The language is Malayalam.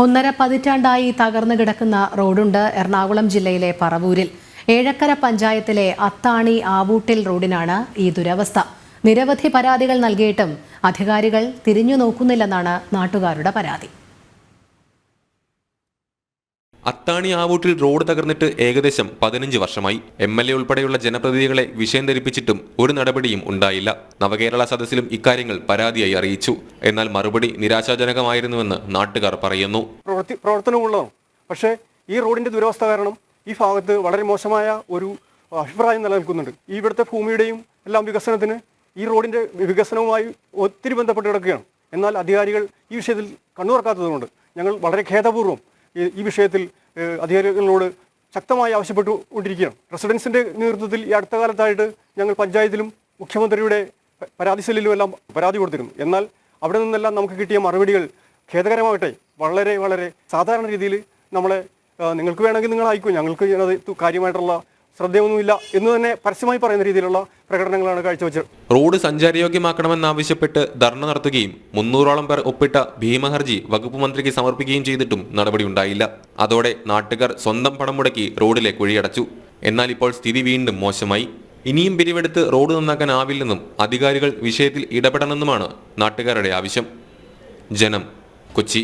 ഒന്നര പതിറ്റാണ്ടായി തകർന്നു കിടക്കുന്ന റോഡുണ്ട് എറണാകുളം ജില്ലയിലെ പറവൂരിൽ. ഏഴക്കര പഞ്ചായത്തിലെ അത്താണി ആവൂട്ടിൽ റോഡിനാണ് ഈ ദുരവസ്ഥ. നിരവധി പരാതികൾ നൽകിയിട്ടും അധികാരികൾ തിരിഞ്ഞു നോക്കുന്നില്ലെന്നാണ് നാട്ടുകാരുടെ പരാതി. അത്താണി ആവൂട്ടിൽ റോഡ് തകർന്നിട്ട് ഏകദേശം പതിനഞ്ച് വർഷമായി. എം എൽ എ ഉൾപ്പെടെയുള്ള ജനപ്രതിനിധികളെ വിഷയം ധരിപ്പിച്ചിട്ടും ഒരു നടപടിയും ഉണ്ടായില്ല. നവകേരള സദസ്സിലും ഇക്കാര്യങ്ങൾ പരാതിയായി അറിയിച്ചു. എന്നാൽ മറുപടി നിരാശാജനകമായിരുന്നുവെന്ന് നാട്ടുകാർ പറയുന്നു. പ്രവർത്തനമുള്ള പ്രവർത്തനമുള്ളതാണ് പക്ഷേ ഈ റോഡിന്റെ ദുരവസ്ഥ കാരണം ഈ ഭാഗത്ത് വളരെ മോശമായ ഒരു അഭിപ്രായം നിലനിൽക്കുന്നുണ്ട്. ഇവിടുത്തെ ഭൂമിയുടെയും എല്ലാം വികസനത്തിന് ഈ റോഡിന്റെ വികസനവുമായി ഒത്തിരി ബന്ധപ്പെട്ട് കിടക്കുകയാണ്. എന്നാൽ അധികാരികൾ ഈ വിഷയത്തിൽ കണ്ണുറക്കാത്തതുകൊണ്ട് ഞങ്ങൾ വളരെ ഖേദപൂർവം ഈ- വിഷയത്തിൽ അധികാരികളോട് ശക്തമായി ആവശ്യപ്പെട്ടു കൊണ്ടിരിക്കുകയാണ് റെസിഡൻസിന്റെ നേതൃത്വത്തിൽ ഈ അടുത്ത കാലത്തായിട്ട് ഞങ്ങൾ പഞ്ചായത്തിലും മുഖ്യമന്ത്രിയുടെ പരാതി സെല്ലിലും എല്ലാം പരാതി കൊടുത്തിരുന്നു. എന്നാൽ അവിടെ നിന്നെല്ലാം നമുക്ക് കിട്ടിയ മറുപടികൾ ഖേദകരമാകട്ടെ വളരെ വളരെ സാധാരണ രീതിയിൽ നമ്മളെ നിങ്ങൾക്ക് വേണമെങ്കിൽ നിങ്ങൾ അയക്കൂ ഞങ്ങൾക്ക് കാര്യമായിട്ടുള്ള ശ്രദ്ധയൊന്നുമില്ല എന്ന് തന്നെ പരസ്യമായി പറയുന്ന രീതിയിലുള്ള പ്രകടനങ്ങളാണ് കാഴ്ചവെച്ചത്. റോഡ് സഞ്ചാരയോഗ്യമാക്കണമെന്നാവശ്യപ്പെട്ട് ധർണ നടത്തുകയും മുന്നൂറോളം പേർ ഒപ്പിട്ട ഭീമഹർജി വകുപ്പ് മന്ത്രിക്ക് സമർപ്പിക്കുകയും ചെയ്തിട്ടും നടപടിയുണ്ടായില്ല. അതോടെ നാട്ടുകാർ സ്വന്തം പണം മുടക്കി റോഡിലെ കുഴിയടച്ചു. എന്നാൽ ഇപ്പോൾ സ്ഥിതി വീണ്ടും മോശമായി. ഇനിയും പിരിവെടുത്ത് റോഡ് നന്നാക്കാനാവില്ലെന്നും അധികാരികൾ വിഷയത്തിൽ ഇടപെടണമെന്നുമാണ് നാട്ടുകാരുടെ ആവശ്യം. ജനം കൊച്ചി.